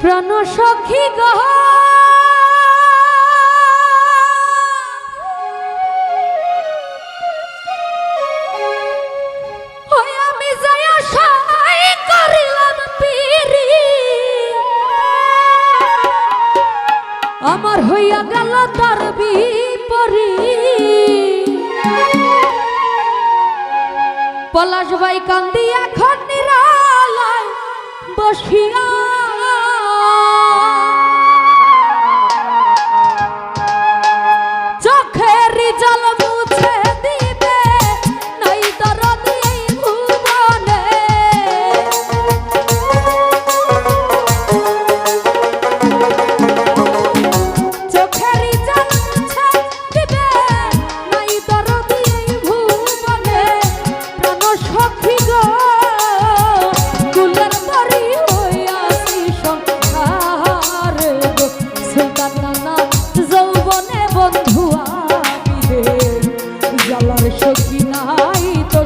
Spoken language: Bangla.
প্রণসখী গহ আমার হইয়া গেল তার বিপরী। পলাশ ভাই কান্দি এখন নিরালায় বসিয়া সখী নাই তো